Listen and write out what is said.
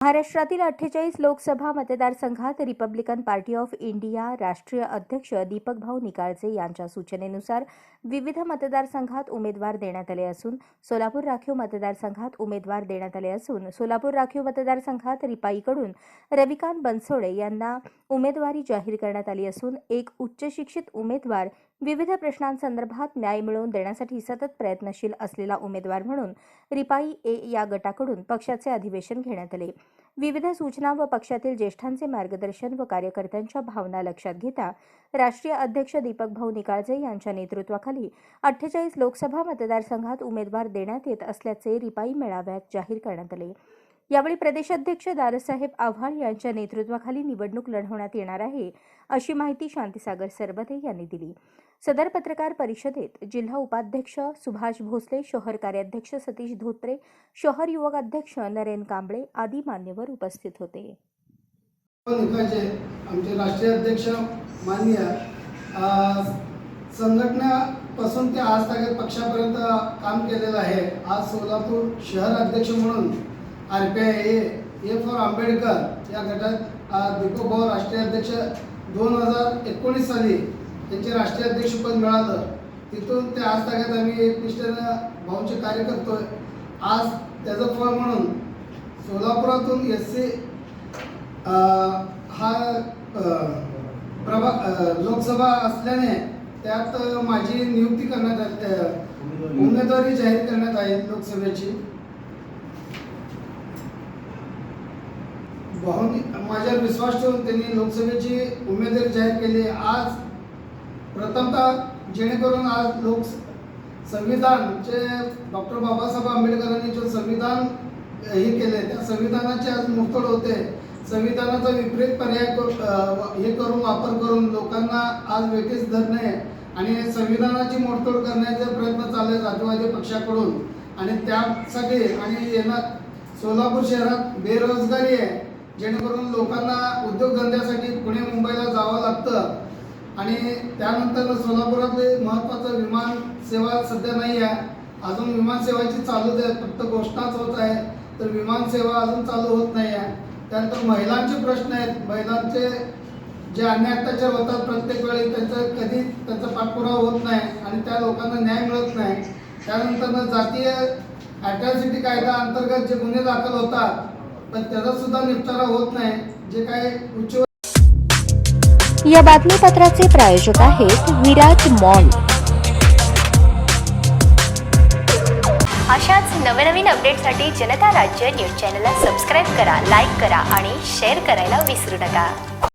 महाराष्ट्रातील अठ्ठेचाळीस लोकसभा मतदारसंघात रिपब्लिकन पार्टी ऑफ इंडिया राष्ट्रीय अध्यक्ष दीपक भाऊ निकाळजे यांच्या सूचनेनुसार विविध मतदारसंघात उमेदवार देण्यात आले असून सोलापूर राखीव मतदारसंघात उमेदवार देण्यात आले असून सोलापूर राखीव मतदारसंघात रिपाईकडून रविकांत बनसोडे यांना उमेदवारी जाहीर करण्यात आली असून एक उच्चशिक्षित उमेदवार विविध प्रश्नांसंदर्भात न्याय मिळवून देण्यासाठी सतत प्रयत्नशील असलेला उमेदवार म्हणून रिपाई ए या गटाकडून पक्षाचे अधिवेशन घेण्यात आले. विविध सूचना व पक्षातील ज्येष्ठांचे मार्गदर्शन व कार्यकर्त्यांच्या भावना लक्षात घेता राष्ट्रीय अध्यक्ष दीपक भाऊ निकाळजे यांच्या नेतृत्वाखाली अठ्ठेचाळीस लोकसभा मतदारसंघात उमेदवार देण्यात येत असल्याचे रिपाई मेळाव्यात जाहीर करण्यात आले. यावेळी प्रदेशाध्यक्ष दादासाहेब आव्हाड यांच्या नेतृत्वाखाली निवडणूक लढवण्यात येणार आहे अशी माहिती शांतीसागर सरबते यांनी दिली. सदर पत्रकार परिषदेत जिल्हा उपाध्यक्ष सुभाष भोसले शहर कार्याध्यक्ष सतीश धोत्रे शहर युवक अध्यक्ष नरेन कांबळे आदी मान्यवर उपस्थित होते. आमचे राष्ट्रीय अध्यक्ष मान्य संघटनापासून ते आज तागत पक्षापर्यंत काम केलेलं आहे. आज सोलापूर शहर अध्यक्ष म्हणून R P I A A for Ambedkar या गटात अ, दीपक भाऊ राष्ट्रीय अध्यक्ष दोन हजार एकोणीस साली त्यांचे राष्ट्रीय अध्यक्षपद मिळालं. तिथून ते आज ताक्यात आम्ही एकनिष्ठेनं भाऊंचे कार्य करतोय. आज त्याचं फळ म्हणून सोलापुरातून एस सी हा प्रभा लोकसभा असल्याने त्यात माझी नियुक्ती करण्यात आली उमेदवारी जाहीर करण्यात आली लोकसभेची. भाऊनी माझ्यावर विश्वास ठेवून त्यांनी लोकसभेची उमेदवारी जाहीर केली. आज प्रथमतः जेणेकरून आज लोक संविधानचे डॉक्टर बाबासाहेब आंबेडकरांनी जे संविधान हे केले त्या संविधानाचे आज मुक्तड होते. संविधानाचा विपरीत पर्याय कर- हे करून वापर करून लोकांना आज वेगळीच धरणे आणि संविधानाची मोडतोड करण्याचे प्रयत्न चालले जातीवादी पक्षाकडून. आणि त्यासाठी आणि येणार सोलापूर शहरात बेरोजगारी आहे. जेणेकरून लोकांना उद्योगधंद्यासाठी पुणे मुंबईला जावं लागतं. आणि त्यानंतर सोलापुरातले महत्त्वाचं विमान सेवा सध्या नाही आहे. अजून विमान सेवाची चालूच आहे फक्त घोषणाच होत आहे. तर विमान सेवा अजून चालू होत नाही आहे. त्यानंतर महिलांचे प्रश्न आहेत. महिलांचे जे अन्याय अत्याचार होतात प्रत्येक वेळी त्यांचं कधी त्यांचा पाठपुरावा होत नाही आणि त्या लोकांना न्याय मिळत नाही. त्यानंतर जातीय ॲट्रॉसिटी कायदा अंतर्गत जे गुन्हे दाखल होतात पण त्याचा सुद्धा निपटारा होत नाही. जे काही उच्च या बातमीपत्राचे प्रायोजक आहेत विराट मॉल. अशाच नवनवीन अपडेटसाठी जनता राज्य न्यूज चॅनलला सबस्क्राईब करा लाईक करा आणि शेअर करायला विसरू नका.